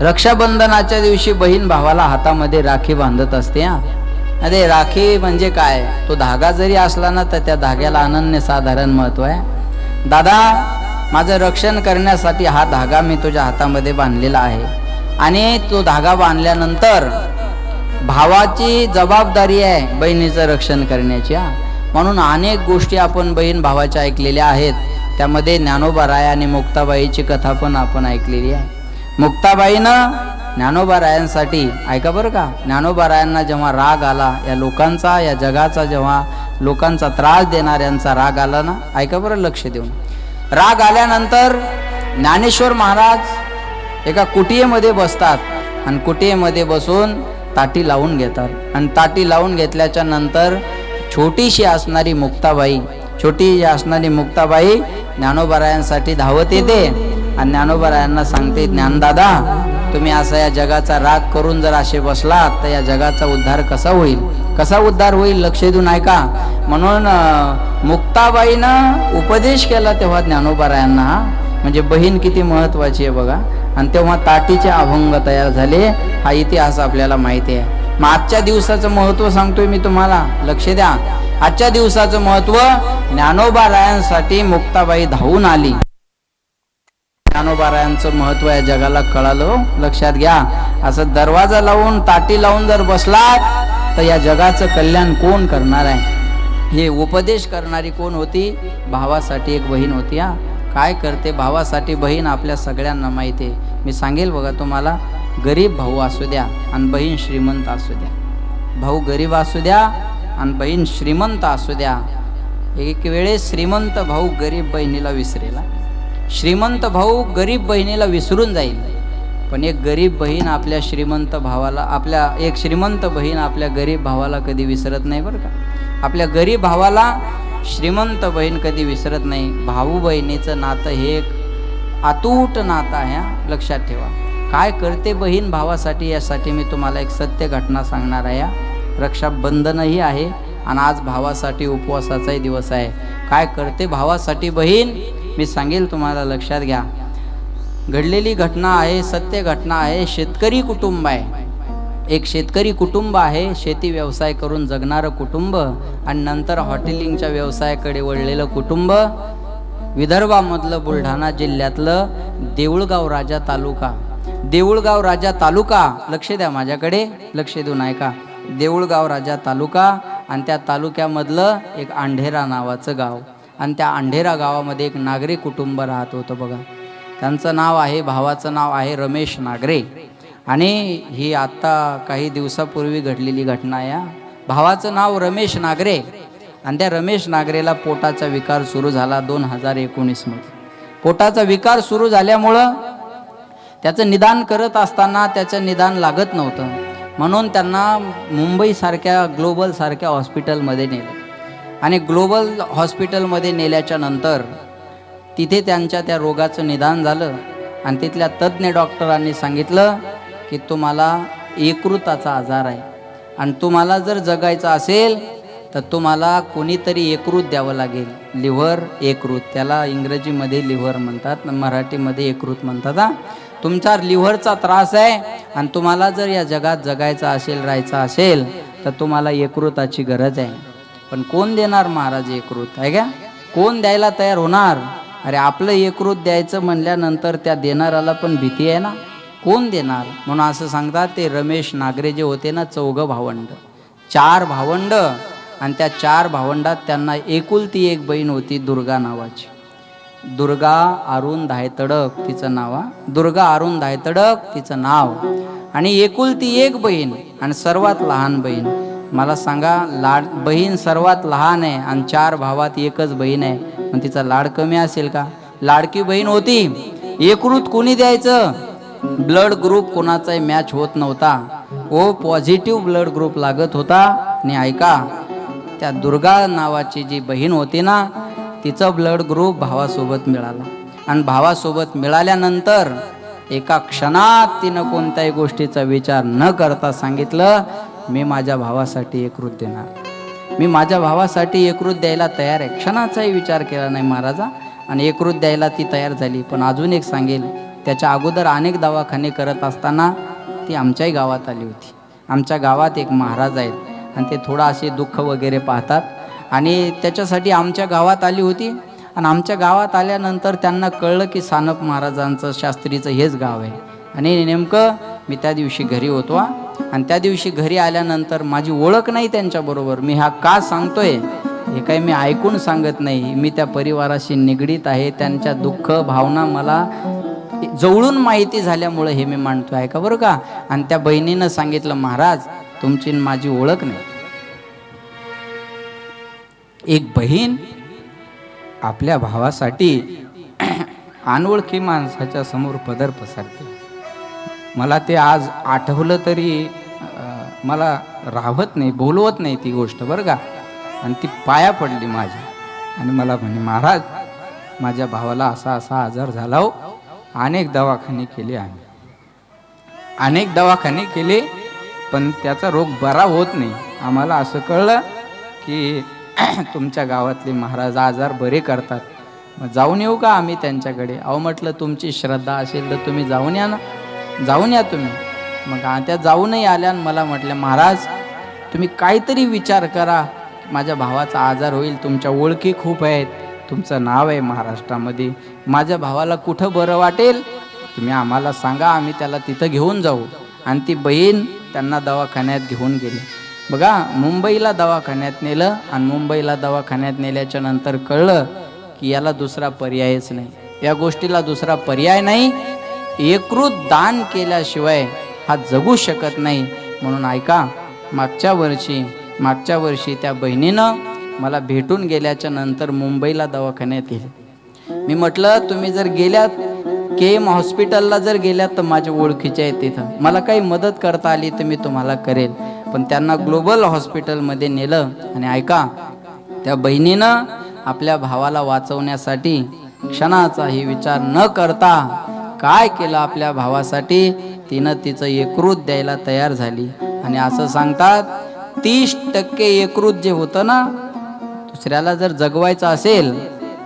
रक्षाबंधनाच्या दिवशी बहीण भावाला हातामध्ये राखी बांधत असते हा. अरे राखी म्हणजे काय? तो धागा जरी असला ना तर त्या धाग्याला अनन्य साधारण महत्त्व आहे. दादा माझं रक्षण करण्यासाठी हा धागा मी तुझ्या हातामध्ये बांधलेला आहे. आणि तो धागा बांधल्यानंतर भावाची जबाबदारी आहे बहिणीचं रक्षण करण्याची हा. म्हणून अनेक गोष्टी आपण बहीण भावाच्या ऐकलेल्या आहेत. त्यामध्ये ज्ञानोबा राय आणि मुक्ताबाईची कथा पण आपण ऐकलेली आहे. मुक्ताबाईनं ज्ञानोबा रायांसाठी ऐका बरं का ज्ञानोबा रायांना जेव्हा राग आला या लोकांचा या जगाचा जेव्हा लोकांचा त्रास देणाऱ्यांचा राग आला ना ऐका बरं लक्ष देऊन. राग आल्यानंतर ज्ञानेश्वर महाराज एका कुटियेमध्ये बसतात आणि कुटियेमध्ये बसून ताटी लावून घेतात. आणि ताटी लावून घेतल्याच्या नंतर छोटीशी असणारी मुक्ताबाई छोटी असणारी मुक्ताबाई ज्ञानोबारायांसाठी धावत येते. आणि ज्ञानोबरायांना सांगते ज्ञानदादा तुम्ही असा या जगाचा राग करून जर असे बसलात तर या जगाचा उद्धार कसा होईल? कसा उद्धार होईल? लक्ष देऊन ऐका. म्हणून मुक्ताबाईनं उपदेश केला तेव्हा ज्ञानोबरायांना हा. म्हणजे बहीण किती महत्वाची आहे बघा. आणि तेव्हा ताटीचे अभंग तयार झाले. हा इतिहास आपल्याला माहिती आहे. मग आजच्या दिवसाचं महत्त्व सांगतोय मी तुम्हाला. लक्ष द्या. आजच्या दिवसाचं महत्त्व ज्ञानोबा रायांसाठी मुक्ताबाई धावून आली. ज्ञानोबारायांचं महत्त्व या जगाला कळालं. लक्षात घ्या असं दरवाजा लावून ताटी लावून जर बसला तर या जगाचं कल्याण कोण करणार आहे? हे उपदेश करणारी कोण होती? भावासाठी एक बहीण होती हा. काय करते? भावासाठी बहीण आपल्या सगळ्यांना माहिती आहे. मी सांगेल बघा तुम्हाला गरीब भाऊ असू द्या आणि बहीण श्रीमंत असू द्या. भाऊ गरीब असू द्या आणि बहीण श्रीमंत असू द्या. एक वेळेस श्रीमंत भाऊ गरीब बहिणीला विसरेला श्रीमंत भाऊ गरीब बहिणीला विसरून जाईल. पण एक गरीब बहीण आपल्या श्रीमंत भावाला आपल्या एक श्रीमंत बहीण आपल्या गरीब भावाला कधी विसरत नाही बरं का? आपल्या गरीब भावाला श्रीमंत बहीण कधी विसरत नाही. भाऊ बहिणीचं नातं हे एक अतूट नातं आहे हा. लक्षात ठेवा. काय करते बहीण भावासाठी? यासाठी मी तुम्हाला एक सत्य घटना सांगणार आहे रक्षाबंधनही आहे आणि आज भावासाठी उपवासाचाही दिवस आहे. काय करते भावासाठी बहीण? मी सांगेल तुम्हाला लक्षात घ्या. घडलेली घटना आहे सत्य घटना आहे शेतकरी कुटुंब आहे. एक शेतकरी कुटुंब आहे शेती व्यवसाय करून जगणारं कुटुंब आणि नंतर हॉटेलिंगच्या व्यवसायाकडे वळलेलं कुटुंब विदर्भामधलं बुलढाणा जिल्ह्यातलं देऊळगाव राजा तालुका. देऊळगाव राजा तालुका लक्ष द्या माझ्याकडे लक्ष देऊन ऐका. देऊळगाव राजा तालुका आणि त्या तालुक्यामधलं एक आंढेरा नावाचं गाव. आणि त्या अंढेरा गावामध्ये एक नागरी कुटुंब राहत होतं बघा. त्यांचं नाव आहे भावाचं नाव आहे रमेश नागरे. आणि ही आत्ता काही दिवसापूर्वी घडलेली घटना आहे भावाचं नाव रमेश नागरे. आणि त्या रमेश नागरेला पोटाचा विकार सुरू झाला दोन हजार एकोणीसमध्ये. पोटाचा विकार सुरू झाल्यामुळं त्याचं निदान करत असताना त्याचं निदान लागत नव्हतं. म्हणून त्यांना मुंबईसारख्या ग्लोबलसारख्या हॉस्पिटलमध्ये नेलं. आणि ग्लोबल हॉस्पिटलमध्ये नेल्याच्या नंतर तिथे त्यांच्या त्या रोगाचं निदान झालं आणि तिथल्या तज्ज्ञ डॉक्टरांनी सांगितलं की तुम्हाला एकृताचा आजार आहे. आणि तुम्हाला जर जगायचं असेल तर तुम्हाला कोणीतरी एकृत द्यावं लागेल. लिव्हर एकृत त्याला इंग्रजीमध्ये लिव्हर म्हणतात मराठीमध्ये एकृत म्हणतात हा. तुमचा लिव्हरचा त्रास आहे आणि तुम्हाला जर या जगात जगायचं असेल राहायचं असेल तर तुम्हाला एकृताची गरज आहे. पण कोण देणार महाराज एकरूत? आहे का? कोण द्यायला तयार होणार? अरे आपलं एकरूत द्यायचं म्हणल्यानंतर त्या देणाऱ्याला पण भीती आहे ना? कोण देणार? म्हणून असं सांगतात ते रमेश नागरे जे होते ना चौघं भावंड. चार भावंड आणि त्या चार भावंडात त्यांना एकुलती एक बहीण होती दुर्गा नावाची. दुर्गा अरुण धायतडक तिचं नाव हा. दुर्गा अरुण धायतडक तिचं नाव. आणि एकुलती एक बहीण आणि सर्वात लहान बहीण. मला सांगा लाड बहीण सर्वात लहान आहे आणि चार भावात एकच बहीण आहे पण तिचा लाड कमी असेल का? लाडकी बहीण होती. एकरूत कोणी द्यायचं? ब्लड ग्रुप कोणाचाही मॅच होत नव्हता. ओ पॉझिटिव्ह ब्लड ग्रुप लागत होता. आणि ऐका त्या दुर्गा नावाची जी बहीण होती ना तिचा ब्लड ग्रुप भावासोबत मिळाला. आणि भावासोबत मिळाल्यानंतर एका क्षणात तिनं कोणत्याही गोष्टीचा विचार न करता सांगितलं मी माझ्या भावासाठी एकरूत देणार. मी माझ्या भावासाठी यकृत द्यायला तयार आहे. क्षणाचाही विचार केला नाही महाराजा आणि एकरूत द्यायला ती तयार झाली. पण अजून एक सांगेल त्याच्या अगोदर अनेक दवाखाने करत असताना ती आमच्याही गावात आली होती. आमच्या गावात एक महाराज आहेत आणि ते थोडं असे दुःख वगैरे पाहतात. आणि त्याच्यासाठी आमच्या गावात आली होती. आणि आमच्या गावात आल्यानंतर त्यांना कळलं की सानप महाराजांचं शास्त्रीचं हेच गाव आहे. आणि नेमकं मी त्या दिवशी घरी होतो आणि त्या दिवशी घरी आल्यानंतर माझी ओळख नाही त्यांच्याबरोबर मी हा का सांगतोय? हे काही मी ऐकून सांगत नाही. मी त्या परिवाराशी निगडीत आहे. त्यांच्या दुःख भावना मला जवळून माहिती झाल्यामुळे हे मी मांडतो आहे का बरं का? आणि त्या बहिणीनं सांगितलं महाराज तुमची माझी ओळख नाही. एक बहीण आपल्या भावासाठी अनोळखी माणसाच्या समोर पदर पसरते. मला ते आज आठवलं तरी मला राहत नाही बोलवत नाही ती गोष्ट बरं का. आणि ती पाया पडली माझ्या. आणि मला म्हणे महाराज माझ्या भावाला असा असा आजार झाला हो. अनेक दवाखाने केले आम्ही. अनेक दवाखाने केले पण त्याचा रोग बरा होत नाही. आम्हाला असं कळलं की तुमच्या गावातले महाराज आजार बरे करतात. मग जाऊन येऊ का आम्ही त्यांच्याकडे? अहो म्हटलं तुमची श्रद्धा असेल तर तुम्ही जाऊन या ना. जाऊन या तुम्ही. मग त्या जाऊनही आल्या आणि मला म्हटलं महाराज तुम्ही काहीतरी विचार करा. माझ्या भावाचा आजार होईल तुमच्या ओळखी खूप आहेत. तुमचं नाव आहे महाराष्ट्रामध्ये. माझ्या भावाला कुठं बरं वाटेल? तुम्ही आम्हाला सांगा आम्ही त्याला तिथं घेऊन जाऊ. आणि ती बहीण त्यांना दवाखान्यात घेऊन गेली. बघा मुंबईला दवाखान्यात नेलं आणि मुंबईला दवाखान्यात नेल्याच्या नंतर कळलं की याला दुसरा पर्यायच नाही. या गोष्टीला दुसरा पर्याय नाही. एकरूत दान केल्याशिवाय हा जगू शकत नाही. म्हणून ऐका मागच्या वर्षी मागच्या वर्षी त्या बहिणीनं मला भेटून गेल्याच्यानंतर मुंबईला दवाखान्यात येईल मी म्हटलं तुम्ही जर गेल्यात के एम हॉस्पिटलला जर गेल्यात तर माझ्या ओळखीच्या आहेत तिथं. मला काही मदत करता आली तर मी तुम्हाला करेल. पण त्यांना ग्लोबल हॉस्पिटलमध्ये नेलं आणि ऐका त्या बहिणीनं आपल्या भावाला वाचवण्यासाठी क्षणाचाही विचार न करता काय केलं आपल्या भावासाठी? तिनं तिचं एकरूत द्यायला तयार झाली. आणि असं सांगतात तीस टक्के एकरूत जे होतं ना दुसऱ्याला जर जगवायचं असेल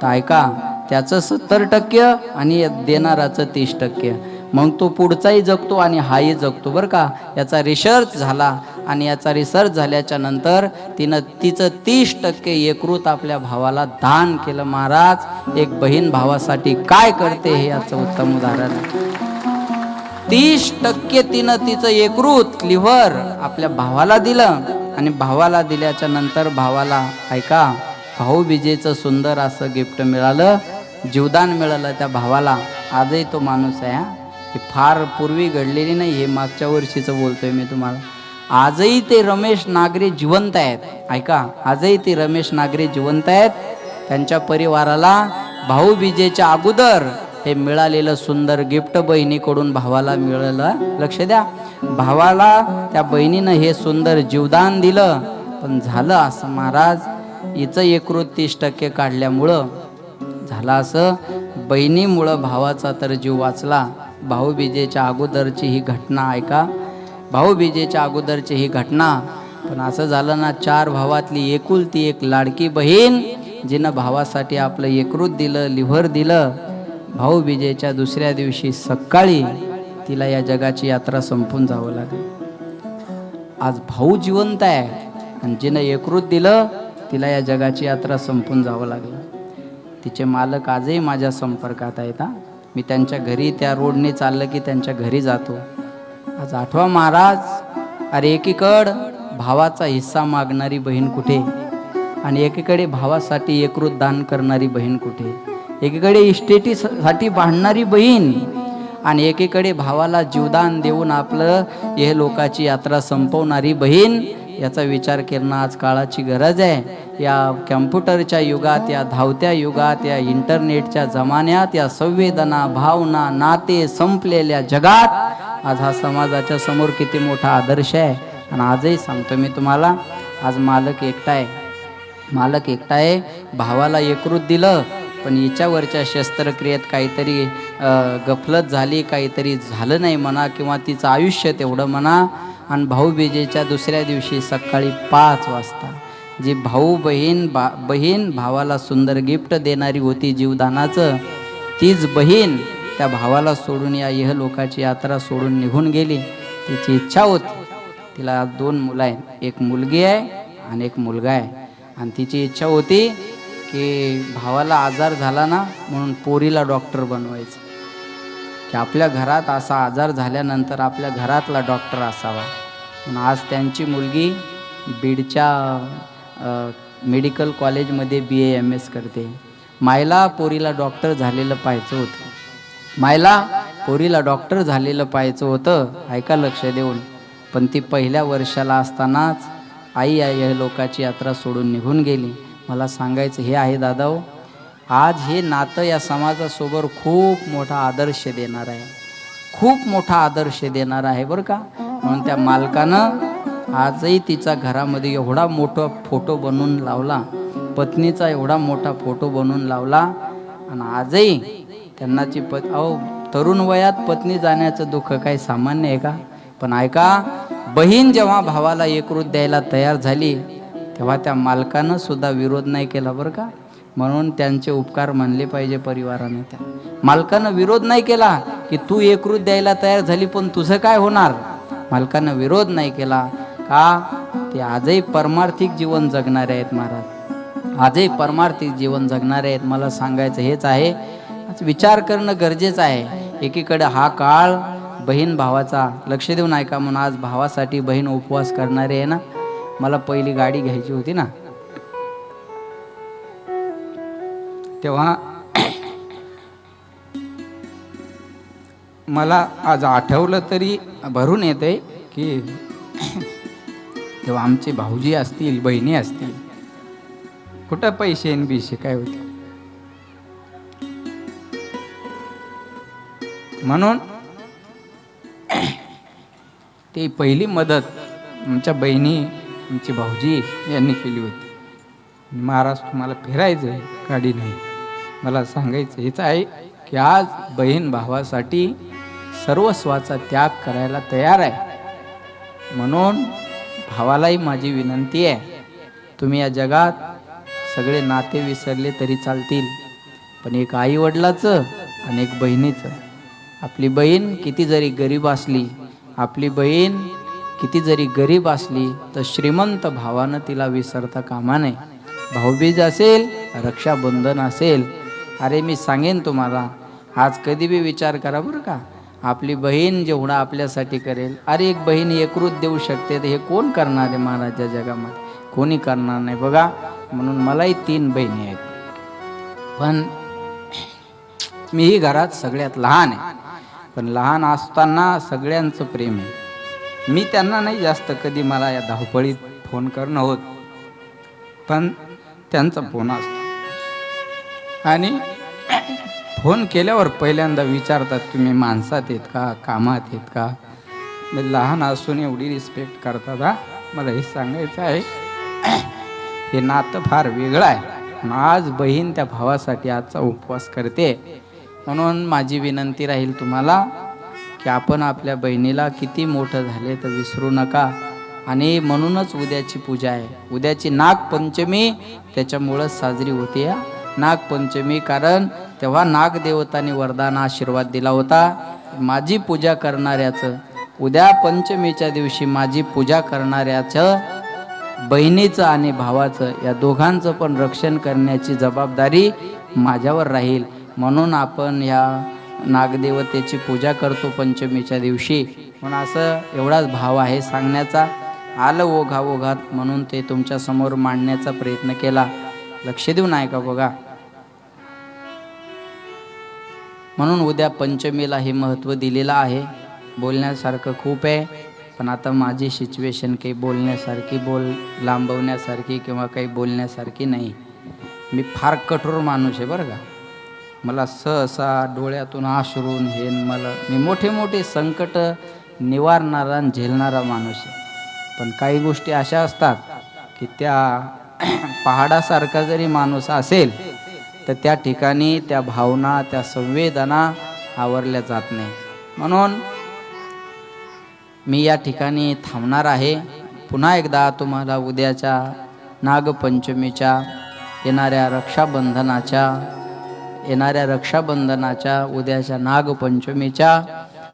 तर ऐका त्याचं सत्तर टक्के आणि देणाराचं तीस टक्के. मग तो पुढचाही जगतो आणि हाही जगतो बरं का? याचा रिसर्च झाला. आणि याचा रिसर्च झाल्याच्यानंतर तिनं तिचं तीस टक्के एकृत आपल्या भावाला दान केलं. महाराज एक बहीण भावासाठी काय करते हे याचं उत्तम उदाहरण तीस टक्के तिनं तिचं एकृत लिव्हर आपल्या भावाला दिलं आणि भावाला दिल्याच्या नंतर भावाला ऐका भाऊबीजेचं सुंदर असं गिफ्ट मिळालं जीवदान मिळालं त्या भावाला. आजही तो माणूस आहे हा. ही फार पूर्वी घडलेली नाही हे मागच्या वर्षीचं बोलतोय मी तुम्हाला. आजही ते रमेश नागरे जिवंत आहेत. ऐका आजही ते रमेश नागरे जिवंत आहेत. त्यांच्या परिवाराला भाऊबीजेच्या अगोदर हे मिळालेलं सुंदर गिफ्ट बहिणीकडून भावाला मिळालं. लक्ष द्या. भावाला त्या बहिणीनं हे सुंदर जीवदान दिलं. पण झालं असं महाराज हिचं एकरूत तीस टक्के काढल्यामुळं झालं असं. बहिणीमुळं भावाचा तर जीव वाचला. भाऊबीजेच्या अगोदरची ही घटना ऐका. भाऊबीजेच्या अगोदरची ही घटना. पण असं झालं ना चार भावातली एकुलती एक लाडकी बहीण जिनं भावासाठी आपलं एकरूत दिलं लिव्हर दिलं. भाऊबीजेच्या दुसऱ्या दिवशी सकाळी तिला या जगाची यात्रा संपून जावं लागेल. आज भाऊ जिवंत आहे आणि जिनं एकरूत दिलं तिला या जगाची यात्रा संपून जावं लागलं. तिचे मालक आजही माझ्या संपर्कात आहेत हा. मी त्यांच्या घरी त्या रोडने चाललं की त्यांच्या घरी जातो. आज आठवा महाराज अरे एकीकड भावाचा हिस्सा मागणारी बहीण कुठे? आणि एकीकडे भावासाठी एकरूत दान करणारी बहीण कुठे? एकीकडे इस्टेटीसाठी भांडणारी बहीण आणि एकीकडे भावाला जीवदान देऊन आपलं हे लोकाची यात्रा संपवणारी बहीण याचा विचार करणं आज काळाची गरज आहे. या कॅम्प्युटरच्या युगात या धावत्या युगात या इंटरनेटच्या जमान्यात या संवेदना भावना नाते संपलेल्या जगात आज हा समाजाच्या समोर किती मोठा आदर्श आहे. आणि आजही सांगतो मी तुम्हाला आज मालक एकटा आहे. मालक एकटा आहे. भावाला एकरूत दिलं पण हिच्यावरच्या शस्त्रक्रियेत काहीतरी गफलत झाली काहीतरी झालं नाही म्हणा किंवा तिचं आयुष्य तेवढं म्हणा आणि भाऊबीजेच्या दुसऱ्या दिवशी सकाळी पाच वाजता. जी भाऊ बहीण बा बहीण भावाला सुंदर गिफ्ट देणारी होती जीवदानाचं तीच बहीण त्या भावाला सोडून या इहलोकाची यात्रा सोडून निघून गेली. तिची इच्छा होती. तिला दोन मुलं आहेत. एक मुलगी आहे आणि एक मुलगा आहे. आणि तिची इच्छा होती की भावाला आजार झाला ना म्हणून पोरीला डॉक्टर बनवायचं. की आपल्या घरात असा आजार झाल्यानंतर आपल्या घरातला डॉक्टर असावा. म्हणून आज त्यांची मुलगी बीडच्या मेडिकल कॉलेजमध्ये बी ए एम एस करते. मायला पोरीला डॉक्टर झालेलं पाहायचं होतं. मायला पोरीला डॉक्टर झालेलं पाहायचं होतं ऐका लक्ष देऊन. पण ती पहिल्या वर्षाला असतानाच आई आई या लोकाची यात्रा सोडून निघून गेली. मला सांगायचं हे आहे दादा आज हे नातं या समाजासोबत खूप मोठा आदर्श देणार आहे. खूप मोठा आदर्श देणार आहे बरं का? म्हणून त्या मालकानं आजही तिचा घरामध्ये एवढा मोठा फोटो बनवून लावला पत्नीचा एवढा मोठा फोटो बनवून लावला आणि आजही त्यांनाची पत अहो तरुण वयात पत्नी जाण्याचं दुःख काही सामान्य आहे का? पण ऐका बहीण जेव्हा भावाला एकरूप द्यायला तयार झाली तेव्हा त्या मालकानं सुद्धा विरोध नाही केला बरं का? म्हणून त्यांचे उपकार मानले पाहिजे परिवाराने त्या. मालकानं विरोध नाही केला की तू एकरूप द्यायला तयार झाली पण तुझं काय होणार? मालकानं विरोध नाही केला का? ते आजही परमार्थिक जीवन जगणारे आहेत महाराज. आजही परमार्थिक जीवन जगणारे आहेत. मला सांगायचं हेच आहे विचार करणं गरजेचं आहे. एकीकडे हा काळ बहीण भावाचा लक्ष देऊन ऐका म्हणून आज भावासाठी बहीण उपवास करणारे आहे ना? मला पहिली गाडी घ्यायची होती ना? तेव्हा मला आज आठवलं तरी भरून येते की तेव्हा आमचे भाऊजी असतील बहिणी असतील कुठं पैसे आणि बिशे काय होते? म्हणून ती पहिली मदत आमच्या बहिणी आमची भाऊजी यांनी केली होती. महाराज तुम्हाला फिरायचं आहे गाडी नाही. मला सांगायचं हेच आहे की आज बहीण भावासाठी सर्वस्वाचा त्याग करायला तयार आहे. म्हणून भावालाही माझी विनंती आहे तुम्ही या जगात सगळे नाते विसरले तरी चालतील. पण एक आई वडिलाचं आणि एक बहिणीचं. आपली बहीण किती जरी गरीब असली आपली बहीण किती जरी गरीब असली तर श्रीमंत भावानं तिला विसरता कामा नये. भाऊबीज असेल रक्षाबंधन असेल अरे मी सांगेन तुम्हाला. आज कधी बी विचार करा बरं का. आपली बहीण जेवढा आपल्यासाठी करेल अरे एक बहीण एकरूत देऊ शकते तर हे कोण करणार आहे महाराजच्या जगामध्ये? कोणी करणार नाही. बघा म्हणून मलाही तीन बहिणी आहेत. पण मीही घरात सगळ्यात लहान आहे. पण लहान असताना सगळ्यांचं प्रेम आहे. मी त्यांना नाही जास्त कधी मला या धावपळीत फोन करणं होत. पण त्यांचा फोन असतो. आणि फोन केल्यावर पहिल्यांदा विचारतात तुम्ही माणसात आहेत का? कामात आहेत का? मी लहान असून एवढी रिस्पेक्ट करतात हा मला हे सांगायचं आहे हे नातं फार वेगळं आहे. आज बहीण त्या भावासाठी आजचा उपवास करते. म्हणून माझी विनंती राहील तुम्हाला की आपण आपल्या बहिणीला किती मोठं झाले तर विसरू नका. आणि म्हणूनच उद्याची पूजा आहे. उद्याची नागपंचमी त्याच्यामुळंच साजरी होते या नागपंचमी कारण तेव्हा नागदेवतांनी वरदान आशीर्वाद दिला होता. माझी पूजा करणाऱ्याचं उद्या पंचमीच्या दिवशी माझी पूजा करणाऱ्याचं बहिणीचं आणि भावाचं या दोघांचं पण रक्षण करण्याची जबाबदारी माझ्यावर राहील. म्हणून आपण या नागदेवतेची पूजा करतो पंचमीच्या दिवशी. म्हणून असं एवढाच भाव आहे सांगण्याचा. आलं ओघा ओघात म्हणून ते तुमच्यासमोर मांडण्याचा प्रयत्न केला. लक्ष देऊन ऐका बघा. म्हणून उद्या पंचमीला हे महत्त्व दिलेलं आहे. बोलण्यासारखं खूप आहे. पण आता माझी सिच्युएशन काही बोलण्यासारखी बोल लांबवण्यासारखी किंवा काही बोलण्यासारखी नाही. मी फार कठोर माणूस आहे बरं का. मला सहसा डोळ्यातून आश्रून हे मला मी मोठे मोठे संकट निवारणारा आणि झेलणारा माणूस आहे. पण काही गोष्टी अशा असतात की त्या पहाडासारखा जरी माणूस असेल तर त्या ठिकाणी त्या भावना त्या संवेदना आवरल्या जात नाही. म्हणून मी या ठिकाणी थांबणार आहे. पुन्हा एकदा तुम्हाला उद्याच्या नागपंचमीच्या येणाऱ्या रक्षाबंधनाच्या येणाऱ्या रक्षाबंधनाच्या उद्याच्या नागपंचमीच्या